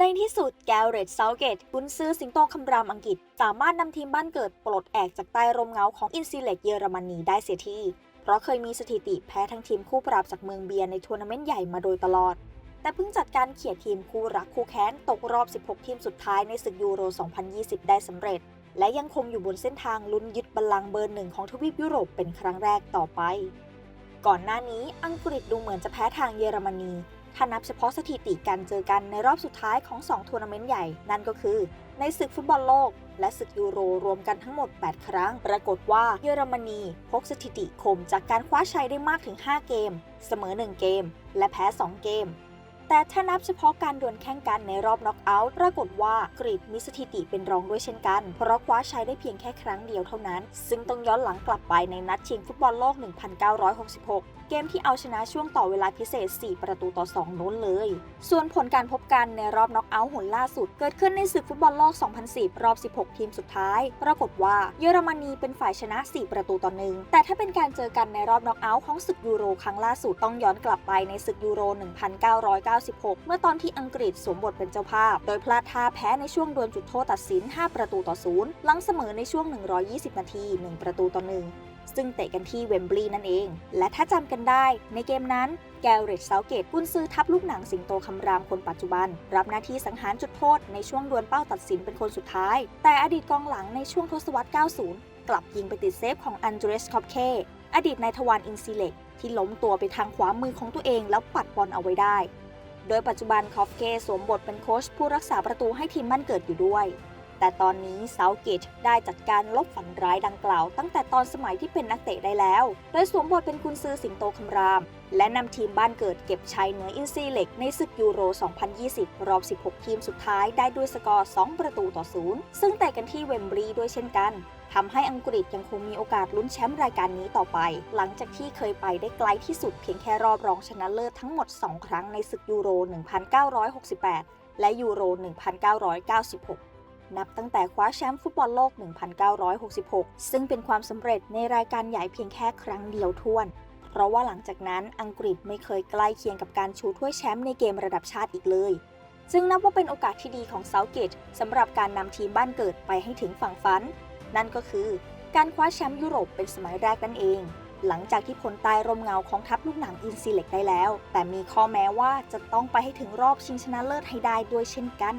ในที่สุดแกเรตเซาเกตกุนซื้อสิงโตคำรามอังกฤษ สามารถนำทีมบ้านเกิดปลดแอกจากใต้ร่มเงาของอินซิเล็กเยอรมนีได้เสียทีเพราะเคยมีสถิติแพ้ทั้งทีมคู่ปรับจากเมืองเบียร์ในทัวร์นาเมนต์ใหญ่มาโดยตลอด แต่เพิ่งจัดการเขี่ยทีมคู่รักคู่แค้นตกรอบ 16 ทีมสุดท้ายในศึกยูโร 2020 ได้สำเร็จ และยังคงอยู่บนเส้นทางลุ้นยึดบัลลังก์เบอร์หนึ่งของทวีปยุโรปเป็นครั้งแรกต่อไป ก่อนหน้านี้อังกฤษดูเหมือนจะแพ้ทางเยอรมนี ถ้านับเฉพาะสถิติการเจอกันในรอบสุดท้ายของ 2 ทัวร์นาเมนต์ใหญ่ นั่นก็คือ ในศึกฟุตบอลโลก และศึกยูโรรวมกันทั้งหมด 8 ครั้ง ปรากฏว่าเยอรมนีพกสถิติคมจากการคว้าชัยได้มากถึง 5 เกม เสมอ 1 เกม และแพ้ 2 เกม แต่ถ้านับเฉพาะการดวลแข่งกันในรอบน็อกเอาท์ปรากฏว่ากรีกมีสถิติเป็นรองด้วยเช่นกัน เพราะคว้าชัยได้เพียงแค่ครั้งเดียวเท่านั้น ซึ่งต้องย้อนหลังกลับไปในนัดชิงฟุตบอลโลก 1966 เกมที่เอาชนะช่วงต่อเวลาพิเศษ 4 ประตูต่อ2นู้นเลย ส่วนผลการพบกันในรอบน็อกเอาท์หนล่าสุด เกิดขึ้นในศึกฟุตบอลโลก 2010 รอบ 16 ทีมสุดท้าย ปรากฏว่าเยอรมนีเป็นฝ่ายชนะ 4 ประตูต่อหนึ่งแต่ถ้าเป็นการเจอกันในรอบน็อกเอาท์ของศึกยูโรครั้งล่าสุดต้องย้อนกลับไปในศึกยูโร 1999 1996 เมื่อตอนที่อังกฤษสวมบทเป็นเจ้าภาพ โดยพลาดท่าแพ้ในช่วงดวลจุดโทษตัดสิน 5 ประตูต่อ0หลังเสมอในช่วง 120 นาที 1 ประตูต่อ1ซึ่งเตะกันที่เวมบลีย์นั่นเอง และถ้าจำกันได้ในเกมนั้นแกเรตเซาเกตกุนซื้อทับลูกหนังสิงโตคำรามคนปัจจุบัน รับหน้าที่สังหารจุดโทษในช่วงดวลเป้าตัดสินเป็นคนสุดท้าย แต่อดีตกองหลังในช่วงทศวรรษ 90 กลับยิงไปติดเซฟของอันเดรสคอปเคอดีตนายทวารอินซิเล็กที่ล้มตัวไปทางขวามือของตัวเองแล้วปัดบอลเอาไว้ได้ โดยปัจจุบันคอฟเกสวมบทเป็นโค้ชผู้รักษาประตูให้ทีมบ้านเกิดอยู่ด้วย แต่ตอนนี้เซาเกตได้จัดการลบฝันร้ายดังกล่าว ตั้งแต่ตอนสมัยที่เป็นนักเตะได้แล้ว โดยสวมบทเป็นกุนซือสิงโตคำราม และนำทีมบ้านเกิดเก็บชัยเหนืออินซีเหล็กในศึกยูโร 2020 รอบ 16 ทีมสุดท้ายได้ด้วยสกอร์ 2 ประตูต่อ0ซึ่งแต่กันที่เวมบลีด้วยเช่นกันทำให้อังกฤษยังคงมีโอกาสลุ้นแชมป์รายการนี้ต่อไป หลังจากที่เคยไปได้ไกลที่สุดเพียงแค่รอบรองชนะเลิศทั้งหมด 2 ครั้งในศึกยูโร 1968 และยูโร 1996 นับตั้งแต่คว้าแชมป์ฟุตบอลโลก 1966 ซึ่งเป็นความสำเร็จในรายการใหญ่เพียงแค่ครั้งเดียวท้วน เพราะว่าหลังจากนั้นอังกฤษไม่เคยใกล้เคียงกับการชูถ้วยแชมป์ในเกมระดับชาติอีกเลย ซึ่งนับว่าเป็นโอกาสที่ดีของเซาเกตสำหรับการนำทีมบ้านเกิดไปให้ถึงฝั่งฝัน นั่นก็คือการคว้าแชมป์ยุโรปเป็นสมัยแรกนั่นเอง หลังจากที่พ้นใต้ร่มเงาของทัพลูกหนังอินซีเล็กได้แล้ว แต่มีข้อแม้ว่าจะต้องไปให้ถึงรอบชิงชนะเลิศให้ได้ด้วยเช่นกัน